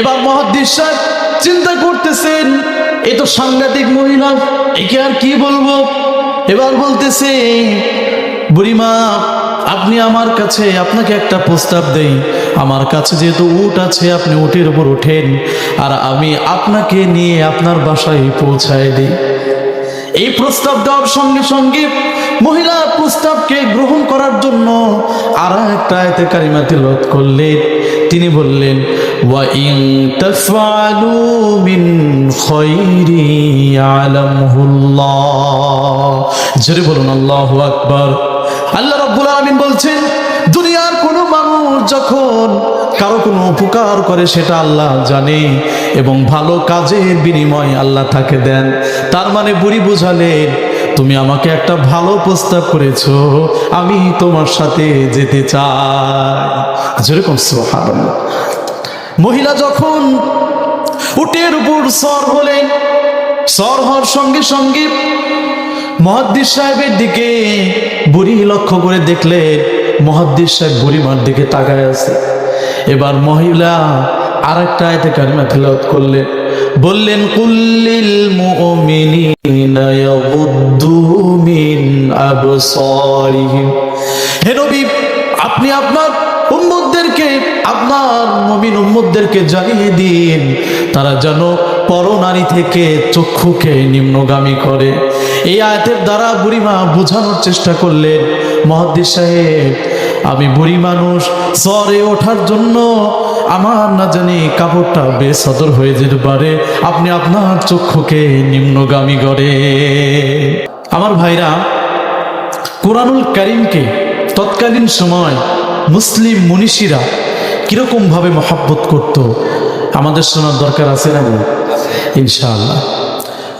এবার মহাদ্দিস সাহেব চিন্তা করতেছেন, এ তো সাংঘাতিক মহিলা, একে আর কি বলব? এবার বলতেছে, বুড়িমা, আপনি আমার কাছে আপনাকে একটা প্রস্তাব দেই। আমার কাছে যেহেতু উট আছে, আপনি উটের উপর ওঠেন আর আমি আপনাকে নিয়ে আপনার বাসায় পৌঁছায় দিই। এই প্রস্তাব দেওয়ার সঙ্গে সঙ্গে মহিলা প্রস্তাবকে গ্রহণ করার জন্য আর একটা আয়তে কারিমা তিলত করলেন। তিনি বললেন ইন তাফআলু মিন খায়রি ইয়ালামহুল্লাহ জোরে বলুন, আল্লাহু আকবার। আল্লাহ রাব্বুল আলামিন বলছেন, দুনিয়ার কোনো মানুষ যখন কারও কোনো উপকার করে, সেটা আল্লাহ জানে এবং ভালো কাজের বিনিময় আল্লাহ তাকে দেন। তার মানে বুড়ি বুঝালেন তুমি আমাকে একটা ভালো প্রস্তাব করেছ, আমি তোমার সাথে যেতে চাই। যেরকম সুবহানাল্লাহ। মহিলা যখন উটের উপর সর হলেন সর হওয়ার সঙ্গে সঙ্গে মহাদ্দিস সাহেবের দিকে বুড়ি লক্ষ্য করে দেখলেন মহাদ্দিস সাহেব বুড়িমার দিকে তাকায় আছে। এবার মহিলা আর একটা আয়তে কারিমা তিলাওয়াত করলেন। বললেন কুল্লিল মুমিনিনা ইয়াগুদ্দু মিন আবসারিহিম। হে নবী, আপনি আপনার আপনার মুমিন উম্মতদেরকে জানিয়ে দিন। তারা যেন পরনারী থেকে চক্ষুকে নিম্নগামী করে। এই আয়াতের দ্বারা বুড়িমা বোঝানোর চেষ্টা করলেন, মহাদ্দিস সাহেব, আমি বুড়ি মানুষ, জ্বরে ওঠার জন্য আমার না জানি কাপড়টা বেসদর হয়ে যেতে পারে। আপনি আপনার চক্ষুকে নিম্নগামী করে। আমার ভাইরা, কোরআনুল করিমকে তৎকালীন সময় মুসলিম মনীষীরা কীরকমভাবে মহাব্বত করত? আমাদের শোনার দরকার আছে না? ইনশাআল্লাহ।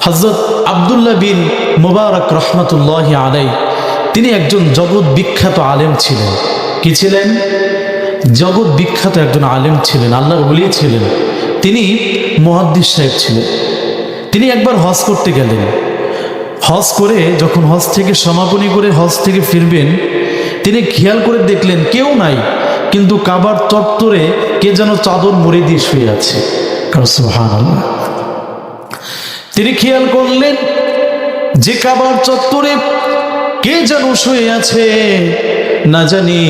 হজরত আবদুল্লাহ বিন মুবারক রহমতুল্লাহ আলাই তিনি একজন জগৎ বিখ্যাত আলেম ছিলেন। কি ছিলেন? জগৎ বিখ্যাত একজন আলেম ছিলেন, আল্লাহর বলি ছিলেন। তিনি মহাদ্দিস সাহেব ছিলেন। তিনি একবার হজ করতে গেলেন। হজ করে যখন হজ থেকে সমাপনী করে হজ থেকে ফিরবেন, তিনি খেয়াল করে দেখলেন কেউ নাই। কিন্তু কাবার চত্বরে কে যেন চাদর মুড়ে দিয়ে শুয়ে আছে? তিনি খেয়াল করলেন যে কাবার চত্বরে কে যেন শুয়ে আছে? না জানি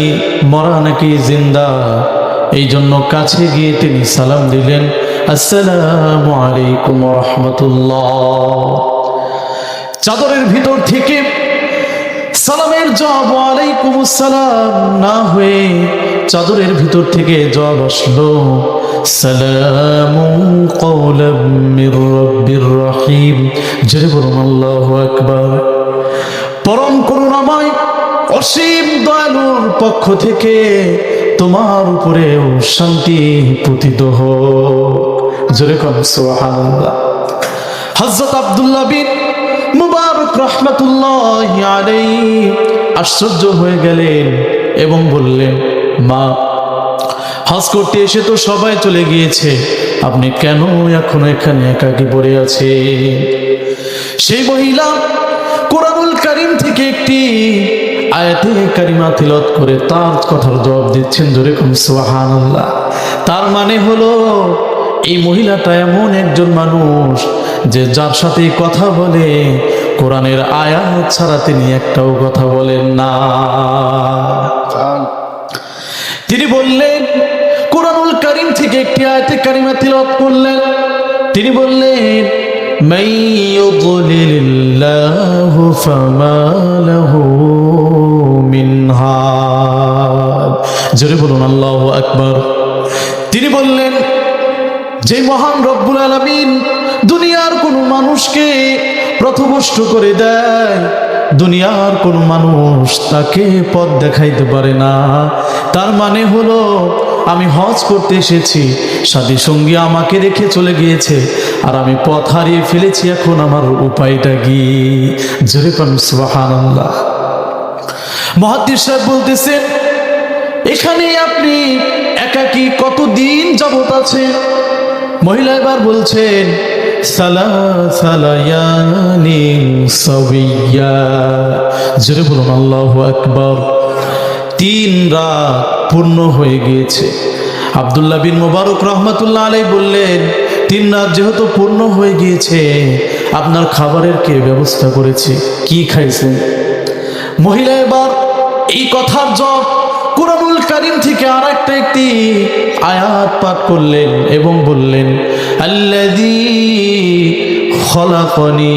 মরা নাকি জিন্দা। এই জন্য কাছে গিয়ে তিনি সালাম দিলেন, আসসালামু আলাইকুম রহমতুল্লাহ। চাদরের ভিতর থেকে সালামের জবাব আলাইকুম আসসালাম না হয়ে চাদরের ভিতর থেকে জবাব আসলো সালামু কওলাম রহিম। জোরে বলুন, আল্লাহু আকবার। পরম করুণাময়, অসীম দয়ালুর পক্ষ থেকে তোমার উপরে শান্তি পতিত হোক। জোরে কম সুবহানাল্লাহ। হযরত আব্দুল্লাহ বিন মুবারক রহমতুল্লাহ আশ্চর্য হয়ে গেলেন এবং বললেন, মা, হজ করতে এসে তো সবাই চলে গিয়েছে। আপনি কেন এখনও এখানে একাকি পড়ে আছে সেই মহিলা কোরআনুল কারিম থেকে একটি আয়াতে কারিমা তিলত করে তার কথার জবাব দিচ্ছেন যেরকম সুবহানাল্লাহ। তার মানে হলো, এই মহিলাটা এমন একজন মানুষ যে যার সাথে কথা বলে কোরআনের আয়াত ছাড়া তিনি একটাও কথা বলেন না তিনি বললেন কোরআনুল করিম থেকে একটি আয়াতে কারিমা তিলত করলেন তিনি বললেন من يضلل الله فما له من هاد জোরে বলুন আল্লাহ আকবার তিনি বললেন যে মহান রব্বুল আলামিন দুনিয়ার কোনো মানুষকে প্রথভষ্ট করে দেয়। দুনিয়ার কোনো মানুষ তাকে পথ দেখাইতে পারে না। তার মানে হলো, আমি হজ করতে এসেছি, সাথী সঙ্গী আমাকে রেখে চলে গিয়েছে, আর আমি পথ হারিয়ে ফেলেছি এখন আমার উপায়টা কি? জোরে পান সুবহানাল্লাহ। মহাদ্দিস সাহেব বলতেছেন, এখানে আপনি একাকি কতদিন যাবত আছে মহিলা এবার বলছেন জোরে বলুন, আল্লাহু আকবার। তিন রাত পূর্ণ হয়ে গিয়েছে। আবদুল্লাহ বিন মোবারক রহমতুল্লাহ আলাই বললেন, তিন রাত যেহেতু পূর্ণ হয়ে গিয়েছে, আপনার খাবারের কে ব্যবস্থা করেছে? কি খাইছেন? মহিলা এবার এই কথার জব কুরআনুল কারীম থেকে আর একটা একটি আয়াত পাঠ করলেন এবং বললেন, আল্লাযী খলাকনি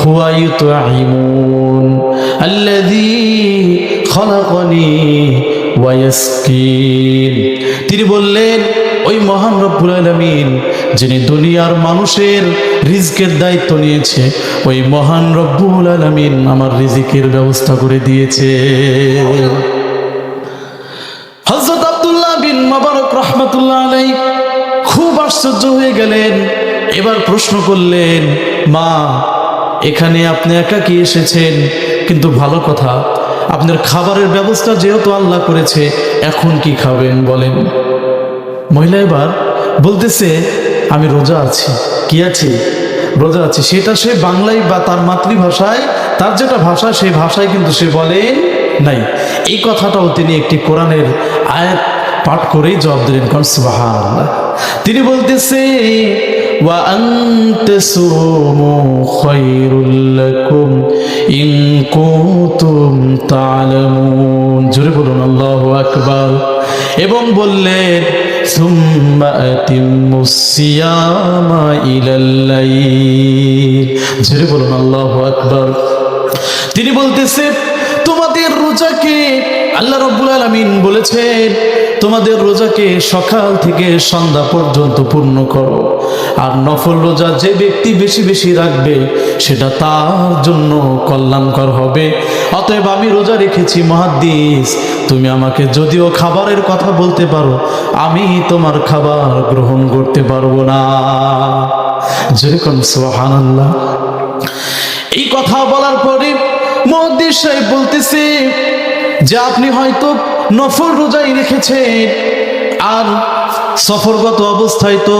হুয়া ইউতঈমুন। আল্লাযী খলাকনি ওয়া ইয়াসকিন। তিনি বললেন, ওই মহান রব্বুল আলামিন, যিনি দুনিয়ার মানুষের রিজকের দায়িত্ব নিয়েছে, ওই মহান রব্বুল আলামিন আমার রিজিকের ব্যবস্থা করে দিয়েছে হযরত আব্দুল্লাহ বিন মোবারক রহমাতুল্লাহ আলাই খুব আশ্চর্য হয়ে গেলেন। এবার প্রশ্ন করলেন, মা, এখানে আপনি একা কি এসেছেন? কিন্তু ভালো কথা, আপনার খাবারের ব্যবস্থা যেহেতু আল্লাহ করেছে, এখন কি খাবেন বলেন। মহিলা এবার বলতেছে, আমি রোজা আছি। কি আছি? রোজা আছি। সেটা সে বাংলায় বা তার মাতৃভাষায়, তার যেটা ভাষা, সেই ভাষায় কিন্তু সে বলে নাই। এই কথাটাও তিনি একটি কোরআনের আয়াত পাঠ করেই জবাব দিলেন কারণ সুবহানাল্লাহ। তিনি বলতেছে এবং বললেন, সুম্মা বলুন, আল্লাহু আকবার। তিনি বলতেছে, তোমাদের রোজাকে আল্লাহ রব্বুল আলামিন বলেছেন তোমাদের রোজাকে সকাল থেকে সন্ধ্যা পর্যন্ত পূর্ণ করো। আর নফল রোজা যে ব্যক্তি বেশি বেশি রাখবে, সেটা তার জন্য কল্যাণকর হবে। অতএব আমি রোজা রেখেছি, মহাদ্দিস, তুমি আমাকে যদিও খাবারের কথা বলতে পারো, আমি তোমার খাবার গ্রহণ করতে পারব না। যেরকম সোহান এই কথা বলার পরে মহাদ্দিস সাহেব বলতেছে যে আপনি হয়তো নফল রোজাই রেখেছেন, আর সফরগত অবস্থায় তো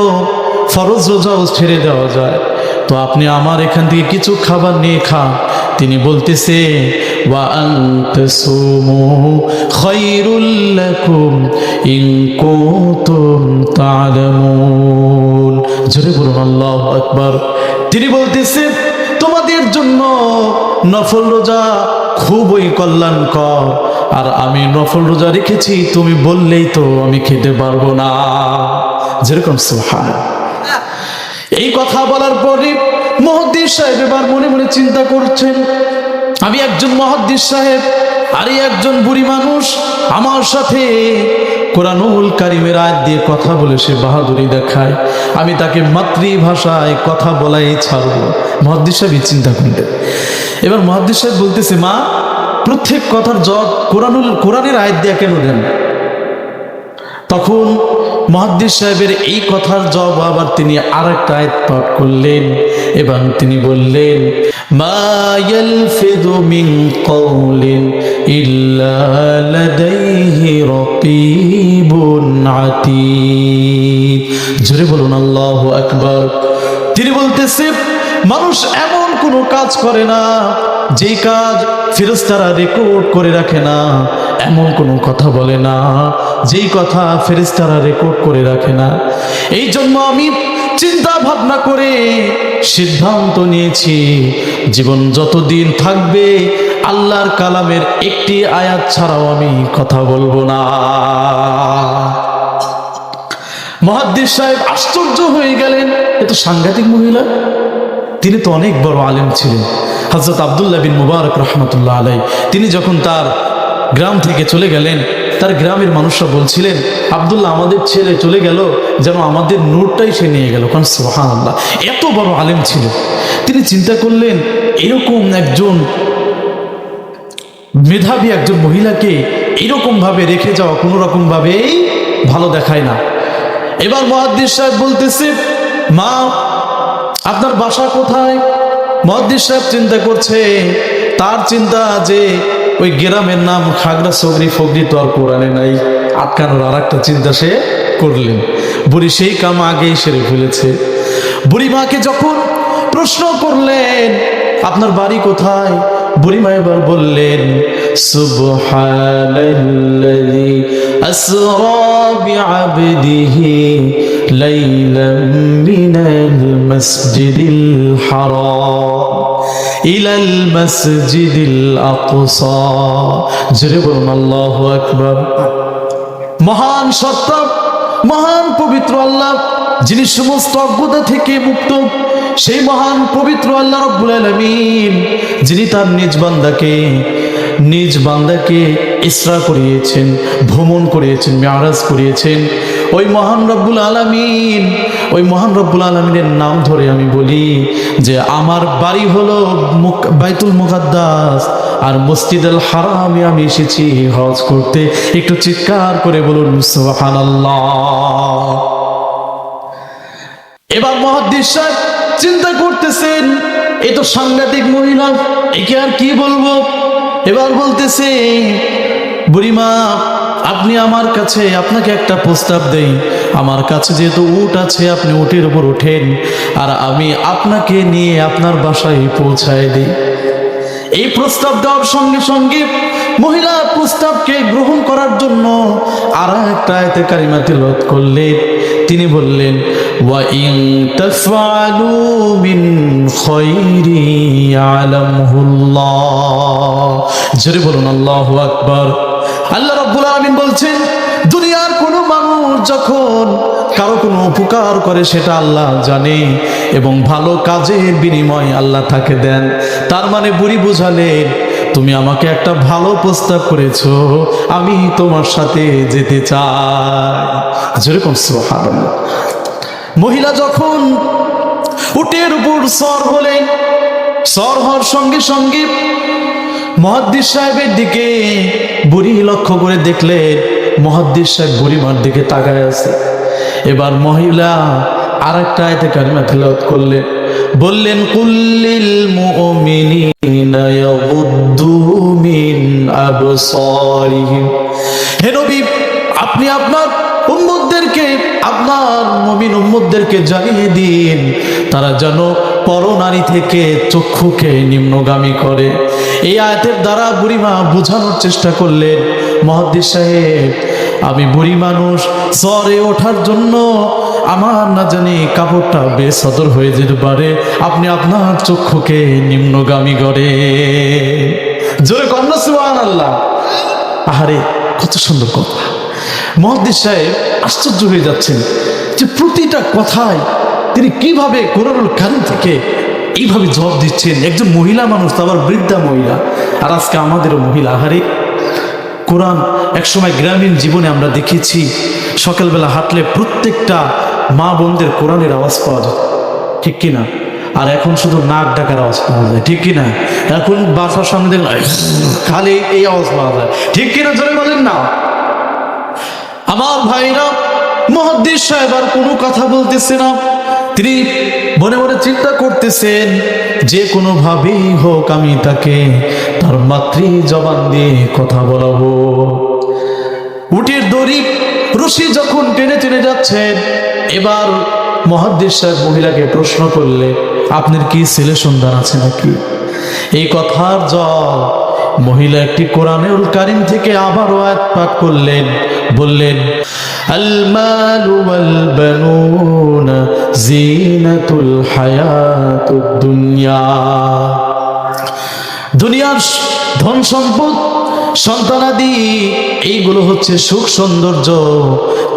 ফরজ রোজাও ছেড়ে দেওয়া যায়। তো আপনি আমার এখান থেকে কিছু খাবার নিয়ে খান। তিনি বলতেছে তিনি বলতেছে, তোমাদের জন্য নফল রোজা খুবই কল্যাণকর। আর আমি নফল রোজা রেখেছি, তুমি বললেই তো আমি খেতে পারব না। যেরকম সুহান এই কথা বলার পরে মহদ্দিস সাহেব এবার মনে মনে চিন্তা করছেন, আমি একজন মহাদ্দিস সাহেব, আর একজন বুড়ি মানুষ আমার সাথে কোরআনুল কারিমের আয় দিয়ে কথা বলে সে বাহাদুরি দেখায়। আমি তাকে মাতৃভাষায় কথা বলাই ছাড়বো। মহাদ্দিস সাহেব চিন্তা করলেন। এবার মহাদ্দিস সাহেব বলতেছে, মা প্রত্যেক কথার জব কোরআনুল কোরআনের আয়াত দিয়ে কেন দেন? তখন মহাদ্দিস সাহেবের এই কথার জব আবার তিনি আর একটা আয়াত পাঠ করলেন এবং তিনি বললেন জোরে বলুন, আল্লাহু আকবার। তিনি বলতেছে মানুষ এমন কোনো কাজ করে না, যেই কাজ ফেরেশতারা রেকর্ড করে রাখে না, এমন কোনো কথা বলে না, যেই কথা ফেরেশতারা রেকর্ড করে রাখে না। এই জন্য আমি চিন্তা ভাবনা করে সিদ্ধান্ত নিয়েছি, জীবন যতদিন থাকবে, আল্লাহর কালামের একটি আয়াত ছাড়াও আমি কথা বলব না। মহাদ্দিস সাহেব আশ্চর্য হয়ে গেলেন। এ তো সাংঘাতিক মহিলা। তিনি তো অনেক বড় আলেম ছিলেন। হজরত আবদুল্লাহ বিন মুবারক রহমতুল্লাহ আলাই তিনি যখন তার গ্রাম থেকে চলে গেলেন, তার গ্রামের মানুষরা বলছিলেন, আবদুল্লাহ, আমাদের ছেলে চলে গেল, যেন আমাদের নূরটাই সে নিয়ে গেল। কারণ সোহান আল্লাহ এত বড় আলেম ছিল। তিনি চিন্তা করলেন, এরকম একজন মেধাবী একজন মহিলাকে এরকম ভাবে রেখে যাওয়া কোনো রকম ভাবেই ভালো দেখায় না। এবার মহাদ্দিস সাহেব বলতেছে, মা আপনার বাসা কোথায়? মহাদ্দিস সাহেব চিন্তা করছে, তার চিন্তা যে ওই গ্রামের নাম খাগড়া, সগরি, ফগরি তো আর কোরআনে নাই। আটকানোর আর একটা চিন্তা সে করলেন। বুড়ি সেই কাম আগেই সেরে ফেলেছে। বুড়ি মাকে যখন প্রশ্ন করলেন, আপনার বাড়ি কোথায়? বুড়িমা এবার বললেন, সুবহানাল্লাযী আসরা বিআবদিহি লাইলাম মিনাল মাসজিদিল হারাম, ইলাল মাসজিদিল আকসা। জোরে বলুন, আল্লাহু আকবার। মহান সত্তা, মহান পবিত্র আল্লাহ যিনি সমস্ত অজ্ঞতা থেকে মুক্ত, সেই মহান পবিত্র আল্লাহ রব্বুল আলামিন, যিনি তার নিজ বান্দাকে নিজ বান্দাকে ইসরা করিয়েছেন, ভ্রমণ করিয়েছেন মেয়ারাজ করিয়েছেন। ওই মহান রব্বুল আলামিন, ওই মহান রব্বুল আলমিনের নাম ধরে আমি বলি যে আমার বাড়ি হলো বাইতুল মুকাদ্দাস, আর মসজিদ আল হারামে আমি এসেছি হজ করতে। একটু চিৎকার করে বলুন, সুবহানাল্লাহ। এবার মহাদ্দিস সাহেব চিন্তা করতেছেন, এ তো সাংঘাতিক মহিলা, একে আর কি বলব? এবার বলতেছে, বুড়িমা, আপনি আমার কাছে আপনাকে একটা প্রস্তাব দেই। আমার কাছে যেহেতু উট আছে, আপনি উটের উপর ওঠেন আর আমি আপনাকে নিয়ে আপনার বাসায় পৌঁছায় দিই। এই প্রস্তাব দেওয়ার সঙ্গে সঙ্গে মহিলা প্রস্তাবকে গ্রহণ করার জন্য আর একটা আয়তে কারিমা তিলত করলেন। তিনি বললেন ইন তাফআলু মিন খায়রি ইয়ালামহুল্লাহ জোরে বলুন, আল্লাহু আকবার। আল্লাহ রাব্বুল আলামিন বলছেন, দুনিয়ার কোনো মানুষ যখন কারও কোনো উপকার করে, সেটা আল্লাহ জানে এবং ভালো কাজের বিনিময় আল্লাহ তাকে দেন। তার মানে বুড়ি বুঝালেন তুমি আমাকে একটা ভালো প্রস্তাব করেছ, আমি তোমার সাথে যেতে চাই। যেরকম। মহিলা যখন উটের উপর সর হলেন সর হওয়ার সঙ্গে সঙ্গে মহাদ্দিস সাহেবের দিকে বুড়ি লক্ষ্য করে দেখলেন মহাদ্দিস সাহেব বুড়িমার দিকে তাকায় আছে। এবার মহিলা আর একটা আয়তে কারিমা তেলাওয়াত করলেন। বললেন কুল্লিল মুমিনিনা ইয়াগুদ্দু মিন আবসারিহিম। হে নবী, আপনি আপনার উম্মতদেরকে মুমিন উম্মতদেরকে জানিয়ে দিন। তারা যেন পরনারী থেকে চক্ষুকে নিম্নগামী করে। এই আয়াতের দ্বারা বুড়িমা বোঝানোর চেষ্টা করলেন, মহাদ্দিস সাহেব, আমি বুড়ি মানুষ, জ্বরে ওঠার জন্য আমার না জানি কাপড়টা বেসদর হয়ে যেতে পারে। আপনি আপনার চক্ষুকে নিম্নগামী করে। জোরে কন্যা আল্লাহ আহারে, কত সুন্দর কথা। মহাদ্দিস সাহেব আশ্চর্য হয়ে যাচ্ছেন। যে প্রতিটা কথায় তিনি কীভাবে কোরআনুল কারিম থেকে এইভাবে জবাব দিচ্ছেন? একজন মহিলা মানুষ আবার বৃদ্ধা মহিলা। আর আজকে আমাদেরও মহিলা, আহারে। কোরআন একসময় গ্রামীণ জীবনে আমরা দেখেছি, সকালবেলা হাঁটলে প্রত্যেকটা মা বোনদের কোরআনের আওয়াজ পাওয়া যায়। ঠিক কিনা? আর এখন শুধু নাক ডাকার আওয়াজ পাওয়া যায়। ঠিক কিনা? এখন বাসার সামনে দেখলাম খালি এই আওয়াজ পাওয়া যায়। ঠিক কিনা? জোরে বলেন না। আমার ভাইরা মহাদ্দিস সাহেব আর কোনো কথা বলতেছে না। তিনি মনে মনে চিন্তা করতেছেন, যে কোনো ভাবেই হোক আমি তাকে তার মাতৃ জবান দিয়ে কথা বলাবো। উটের দড়ি রশি যখন টেনে টেনে যাচ্ছেন এবার মহাদ্দিস সাহেব মহিলাকে প্রশ্ন করলে, আপনার কি ছেলে সন্তান আছে নাকি? এই কথার জল মহিলা একটি কোরআনুল কারিম থেকে আবারও আয়াত পাঠ করলেন, বললেন المال والبنون زينة الحياة الدنيا দুনিয়ার ধন সম্পদ সন্তানাদি এইগুলো হচ্ছে সুখ সৌন্দর্য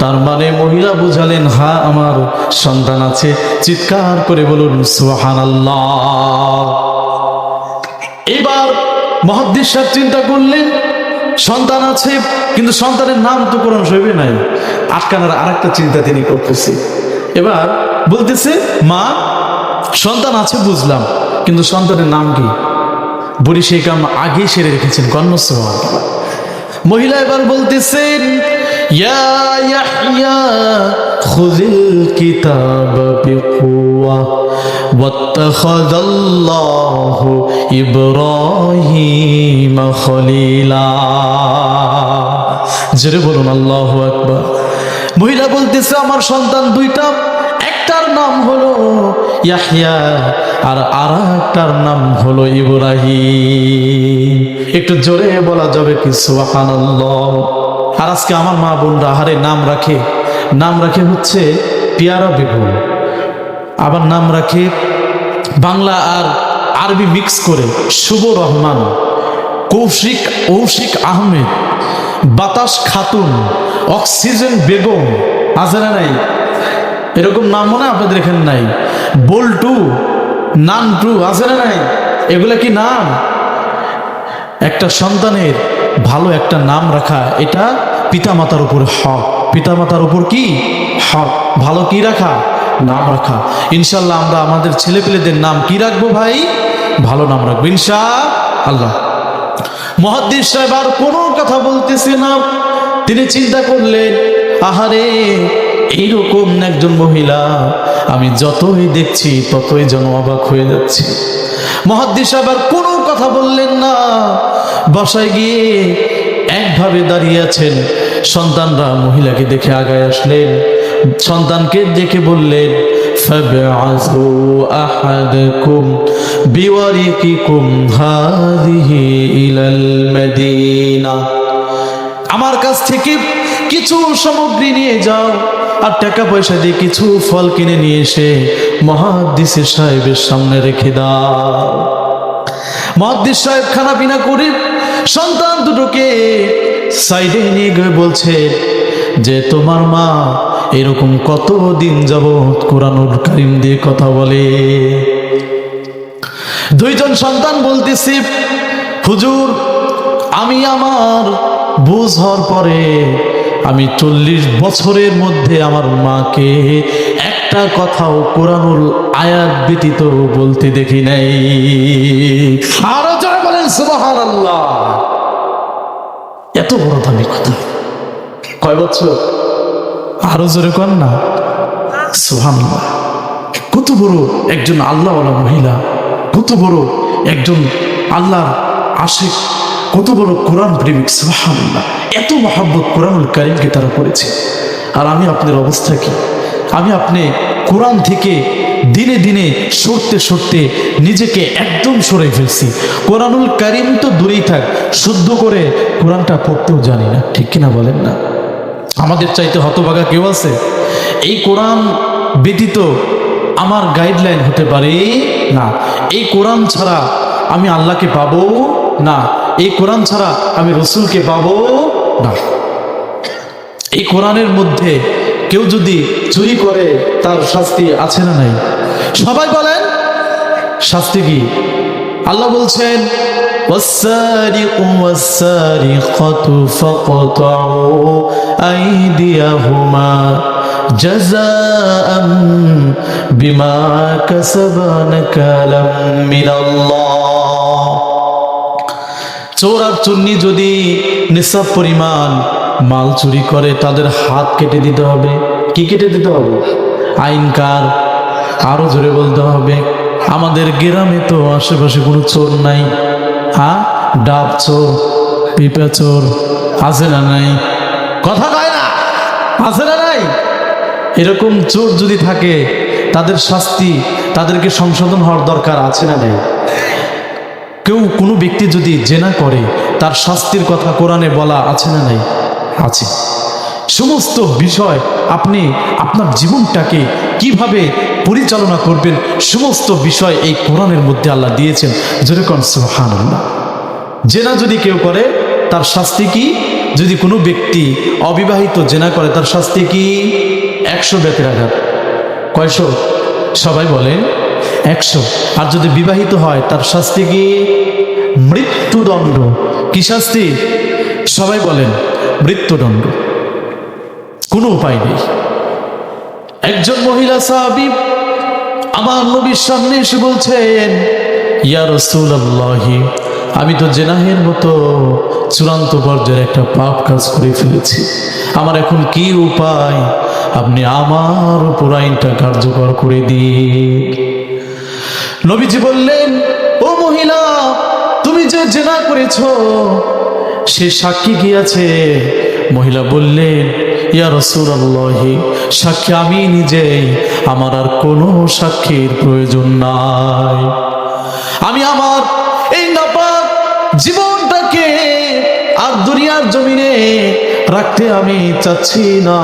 তার মানে মহিলা বুঝালেন হা আমার সন্তান আছে চিৎকার করে বলুন সুহান এবার মহাদ্দিস সাহেব চিন্তা করলেন সন্তান আছে, কিন্তু সন্তানের নাম তো কোরআন শরীফে নাই। আটকানোর আরেকটা চিন্তা তিনি করতেছে। এবার বলতেছে, মা, সন্তান আছে বুঝলাম, কিন্তু সন্তানের নাম কি? বুড়ি সেই কাম আগে সেরে রেখেছেন কর্ণস্ব মহিলা এবার বলতেছেন খুযিল কিতাব বিকুওয়া ওয়াত্তাখাযাল্লাহু ইব্রাহিম খলিলা জোরে বলুন, আল্লাহু আকবার। মহিলা বলতেছে, আমার সন্তান দুইটা, একটার নাম হলো ইয়াহইয়া আর আর একটার নাম হলো ইব্রাহিম। একটু জোরে বলা যাবে কি, সুবহানাল্লাহ। আর আজকে আমার মা বোনরা, আহারে, নাম রাখে। নাম রাখে হচ্ছে পিয়ারা বেগম। আবার নাম রাখে বাংলা আর আরবি মিক্স করে শুভ রহমান, কৌশিক কৌশিক আহমেদ, বাতাস খাতুন, অক্সিজেন বেগম না নাই। এরকম নাম মনে আপনাদের এখানে নাই। বল্টু, নানটু আছে না নাই। এগুলা কি নাম? একটা সন্তানের ভালো একটা নাম রাখা, এটা পিতামাতার উপর হক। পিতামাতার উপর কি? হক। ভালো কি রাখা? নাম রাখা। ইনশাল্লাহ আমরা আমাদের ছেলেপেলেদের নাম কি রাখব ভাই? ভালো নাম রাখব ইনশা আল্লাহ মহাদ্দিস সাহেব আর কোনো কথা বলতেছে না। তিনি চিন্তা করলেন, আহারে, এইরকম একজন মহিলা। আমি যতই দেখছি, ততই যেন অবাক হয়ে যাচ্ছি। সাহেব আর কোনো কথা বললেন না। বাসায় গিয়ে একভাবে দাঁড়িয়ে আছেন। সন্তানরা মহিলাকে দেখে আগায় আসলেন। সন্তানকে দেখে বললেন فابعثوا أحدكم بورقكم هذه إلى المدينة আমার কাছ থেকে কিছু সামগ্রী নিয়ে যাও আর টাকা পয়সা দিয়ে কিছু ফল কিনে নিয়ে এসে মহাদিসের সাহেবের সামনে রেখে দাও মহাদিস সাহেব খানা পিনা করে সন্তান দুটোকে সাইডে নিয়ে গিয়ে বলছে যে তোমার মা এরকম কত দিন যাবৎ কোরআনুল কারিম দিয়ে কথা বলে? দুইজন সন্তান বলতেছি, হুজুর, আমি আমার বুঝ হওয়ার পরে আমি চল্লিশ বছরের মধ্যে আমার মাকে একটা কথাও কোরআনুল আয়াত ব্যতীত বলতে দেখি নাই। আরও যারা বলেন সুবাহান আল্লাহ এত বড় দামি কথা। কয় বছর? আরও জোরে কর না। সুহান কত বড় একজন আল্লাহওয়ালা মহিলা, কত বড় একজন আল্লাহর আশেক, কত বড় কোরআন প্রেমিক, সুবহানাল্লাহ। এত মহাব্বত কোরআনুল কারিমকে তারা করেছে। আর আমি আপনার অবস্থা কি? আমি আপনি কোরআন থেকে দিনে দিনে সরতে সরতে নিজেকে একদম সরে ফেলছি। কোরআনুল কারিম তো দূরেই থাক, শুদ্ধ করে কোরআনটা পড়তেও জানি না। ঠিক কিনা বলেন না? আমাদের চাইতে হতভাগা কেউ আছে? এই কোরআন ব্যতীত আমার গাইডলাইন হতে পারে না। এই কোরআন ছাড়া আমি আল্লাহকে পাবো না। এই কোরআন ছাড়া আমি রসুলকে পাবো না। এই কোরআনের মধ্যে কেউ যদি চুরি করে, তার শাস্তি আছে না নাই? সবাই বলেন, শাস্তি কি? আল্লাহ বলছেন والسارق والسارقة فاقطعوا أيديهما جزاء بما كسبا نكالا من الله চোর আর চুন্নি যদি নিঃসাব পরিমাণ মাল চুরি করে তাদের হাত কেটে দিতে হবে কি কেটে দিতে হবে আইনকার আরো জোরে বলতে হবে আমাদের গ্রামে তো আশেপাশে কোনো চোর নাই। হ্যাঁ ডাব চোর, পিঁপা চোর, আছে না নাই? কথা কয় না, আছে না নাই? এরকম চোর যদি থাকে, তাদের শাস্তি, তাদেরকে সংশোধন হওয়ার দরকার আছে না নেই? কেউ কোনো ব্যক্তি যদি জেনা করে, তার শাস্তির কথা কোরআনে বলা আছে না নাই? আছে। সমস্ত বিষয় আপনি আপনার জীবনটাকে কীভাবে পরিচালনা করবেন, সমস্ত বিষয় এই কোরআনের মধ্যে আল্লাহ দিয়েছেন। যেরকম সুহান জেনা যদি কেউ করে, তার শাস্তি কি? যদি কোনো ব্যক্তি অবিবাহিত জেনা করে, তার শাস্তি কি? একশো বেতের আঘাত। কয়শো? সবাই বলেন একশো। আর যদি বিবাহিত হয়, তার শাস্তি কি? মৃত্যুদণ্ড। কি শাস্তি? সবাই বলেন, মৃত্যুদণ্ড। কোনো উপায় নেই। একজন মহিলা সাহাবি আমার নবীর সামনে এসে বলছেন, ইয়া রসুল্লাহি আমি তো জেনাহের মতো চূড়ান্ত পর্যায়ের একটা পাপ কাজ করে ফেলেছি। আমার এখন কি উপায়? আপনি আমার উপর আইনটা কার্যকর করে দিন। নবীজি বললেন, ও মহিলা, তুমি যে জেনা করেছ, সে সাক্ষী আছে মহিলা বললেন ইয়া রসুল্লাহি সাক্ষী আমি নিজেই, আমার আর কোনো সাক্ষীর প্রয়োজন নাই। আমি আমার এই নাপাক জীবনটাকে আর দুনিয়ার জমিনে রাখতে আমি চাচ্ছি না।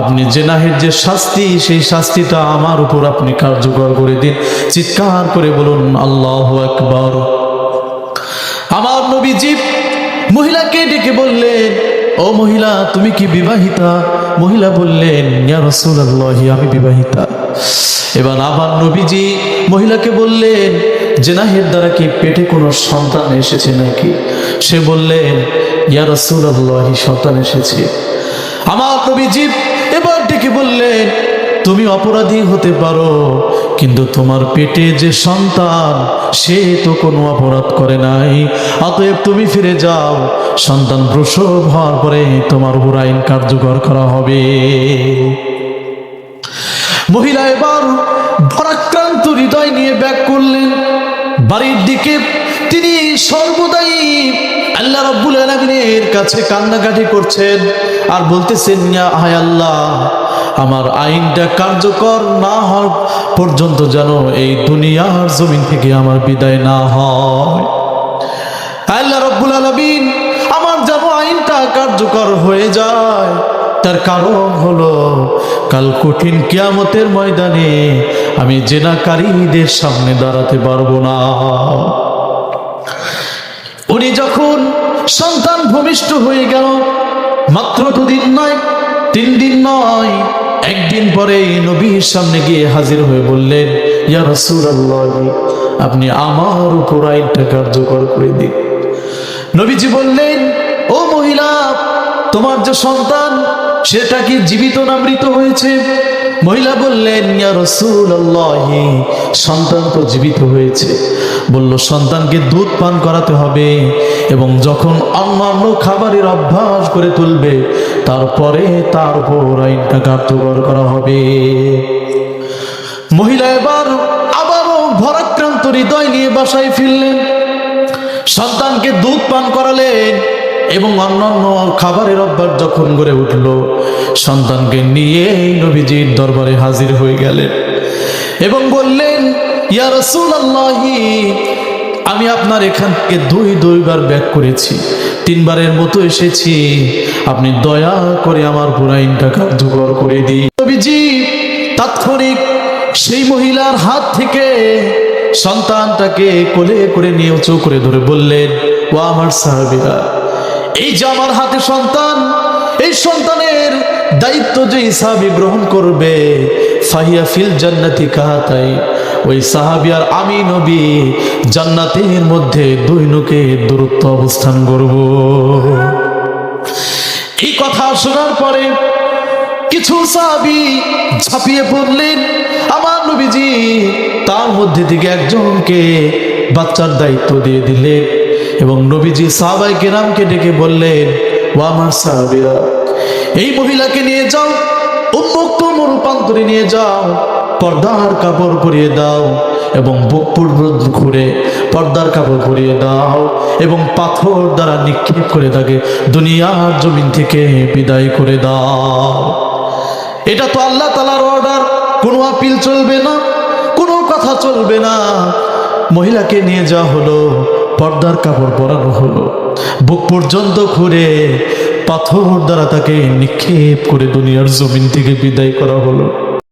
আপনি জেনাহের যে শাস্তি, সেই শাস্তিটা আমার উপর আপনি কার্যকর করে দিন। চিৎকার করে বলুন, আল্লাহ একবার আমার নবীজি মহিলাকে ডেকে বললেন ও মহিলা, তুমি কি বিবাহিতা? মহিলা বললেন আমি বিবাহিতা। এবার আবার নবীজি মহিলাকে বললেন, জেনাহের দ্বারা কি পেটে কোনো সন্তান এসেছে নাকি? সে বললেন, ইয়া রাসূলুল্লাহ, সন্তান এসেছে। আমার নবীজি এবার ডেকে বললেন, তুমি অপরাধী হতে পারো কিন্তু তোমার পেটে যে সন্তান, সে তো কোনো অপরাধ করে নাই। অতএব তুমি ফিরে যাও। সন্তান প্রসব হওয়ার পরে তোমার উপর আইন কার্যকর করা হবে। মহিলা এবার ভরাক্রান্ত হৃদয় নিয়ে ব্যাক করলেন। বাড়ির দিকে তিনি সর্বদাই আল্লাহ রব্বুল আলমিনের কাছে কান্নাকাটি করছেন আর বলতেছেন হায় আল্লাহ আমার আইনটা কার্যকর না হওয়ার পর্যন্ত যেন এই দুনিয়ার জমিন থেকে আমার বিদায় না হয়। আল্লাহ রব্বুল আলমিন আমার যেন আইনটা কার্যকর হয়ে যায়, তার কারণ হলো কাল কঠিন কিয়ামতের ময়দানে আমি জেনাকারীদের সামনে দাঁড়াতে পারব না। উনি যখন সন্তান ভূমিষ্ঠ হয়ে গেল, মাত্র দুদিন নয়, তিন দিন নয় একদিন পরে নবীর সামনে গিয়ে হাজির হয়ে বললেন, ইয়া রাসূলুল্লাহ, আপনি আমার উপর আইনটা কার্যকর করে দিন। নবীজি বললেন, ও মহিলা, তোমার যে সন্তান, সেটা কি জীবিত না মৃত হয়েছে? মহিলা বললেন, ইয়া রাসূলুল্লাহ, সন্তান তো জীবিত হয়েছে। বলল, সন্তানকে দুধ পান করাতে হবে এবং যখন অন্যান্য খাবারের অভ্যাস করে তুলবে তারপরে তার উপর আইনটা কার্যকর করা হবে। মহিলা এবার আবারও ভরাক্রান্ত হৃদয় নিয়ে বাসায় ফিরলেন। সন্তানকে দুধ পান করালেন এবং অন্যান্য খাবারের অভ্যাস যখন গড়ে উঠল, সন্তানকে নিয়ে নবীজির দরবারে হাজির হয়ে গেলেন এবং বললেন, ইয়া রাসূলুল্লাহি আমি আপনার এখান থেকে দুই দুইবার ব্যাক করেছি। তিনবারের মতো এসেছি। আপনি দয়া করে আমার পুরাইনটা কার্যকর করে দিই নবীজি, তাৎক্ষণিক সেই মহিলার হাত থেকে সন্তানটাকে কোলে করে নিয়ে উঁচু করে ধরে বললেন, ও আমার সাহাবিরা, এই যে আমার হাতে সন্তান, এই সন্তানের দায়িত্ব যে সাহাবি গ্রহণ করবে, ফাহিয়া ফিল জান্নাতি কাহাতাই ওই সাহাবি আর আমি নবী জান্নাতের মধ্যে দুই নুকে দূরত্ব অবস্থান করব। এই কথা শোনার পরে কিছু সাহাবি ঝাঁপিয়ে পড়লেন। আমার নবীজি তার মধ্যে থেকে একজনকে বাচ্চার দায়িত্ব দিয়ে দিলেন এবং নবীজি সাহাবাই কেরামকে ডেকে বললেন ও আমার সাহাবিরা, এই মহিলাকে নিয়ে যাও, উন্মুক্ত রূপান্তরে নিয়ে যাও। পর্দার কাপড় পরিয়ে দাও এবং বুক পর্যন্ত ঘুরে পর্দার কাপড় পরিয়ে দাও এবং পাথর দ্বারা নিক্ষেপ করে তাকে দুনিয়ার জমিন থেকে বিদায় করে দাও। এটা তো আল্লাহ তালার অর্ডার কোনো আপিল চলবে না, কোনো কথা চলবে না। মহিলাকে নিয়ে যাওয়া হলো, পর্দার কাপড় পরানো হলো। বুক পর্যন্ত ঘুরে পাথর দ্বারা তাকে নিক্ষেপ করে দুনিয়ার জমিন থেকে বিদায় করা হলো।